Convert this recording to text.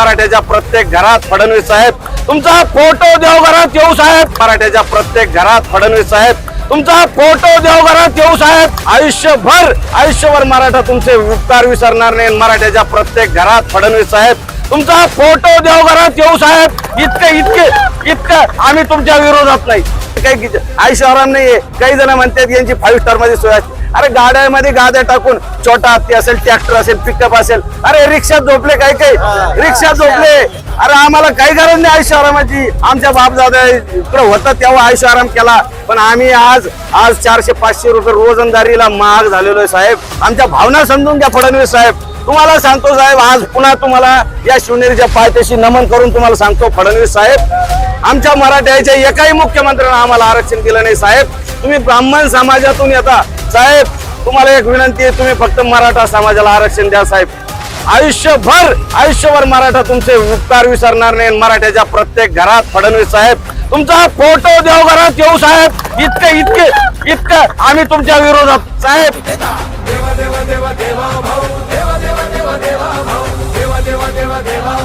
मराठ्याच्या प्रत्येक घरात फडणवीस साहेब. तुमचा फोटो देवघरात येऊ साहेब. मराठ्याच्या प्रत्येक घरात फडणवीस साहेब. तुमचा फोटो देवघरात येऊ साहेब. आयुष्यभर आयुष्यभर मराठा तुमचे उपकार विसरणार नाही. मराठ्याच्या प्रत्येक घरात फडणवीस साहेब. तुमचा फोटो देवघरात येऊ साहेब. इतके इतके इतकं आम्ही तुमच्या विरोधात नाही. काही आयुष्य आराम नाहीये. काही जण म्हणतात यांची फाईव्ह स्टारमध्ये सोय असते. अरे गाड्यामध्ये गाड्या टाकून छोटा हत्ती असेल ट्रॅक्टर असेल पिकअप असेल अरे रिक्षात झोपले काही? काही रिक्षात झोपले. अरे आम्हाला काही गरज नाही आयुष्य आरामाची. आमच्या बापदादा इकडे होता तेव्हा आयुष्य आराम केला. पण आम्ही आज आज चारशे पाचशे रुपये रोजंदारीला महाग झालेलो आहे साहेब. आमच्या भावना समजून घ्या फडणवीस साहेब. तुम्हाला सांगतो साहेब आज पुन्हा तुम्हाला या शिवनेरीच्या पायथ्याशी नमन करून तुम्हाला सांगतो फडणवीस साहेब आमच्या मराठ्याच्या एकाही मुख्यमंत्र्यांना आम्हाला आरक्षण दिलं नाही साहेब. तुम्ही ब्राह्मण समाजातून येता. साहेब तुम्हाला एक विनंती आहे तुम्ही फक्त मराठा समाजाला आरक्षण द्या साहेब. आयुष्यभर आयुष्यभर मराठा तुमचे उपकार विसरणार नाही मराठ्याच्या प्रत्येक घरात फडणवीस साहेब. तुमचा फोटो देव घरात येऊ साहेब. इतके इतके इतकं आम्ही तुमच्या विरोधात साहेब. देवा देवा देवा देवा भाऊ. देवा देवा देवा देवा भाऊ. देवा देवा देवा देवा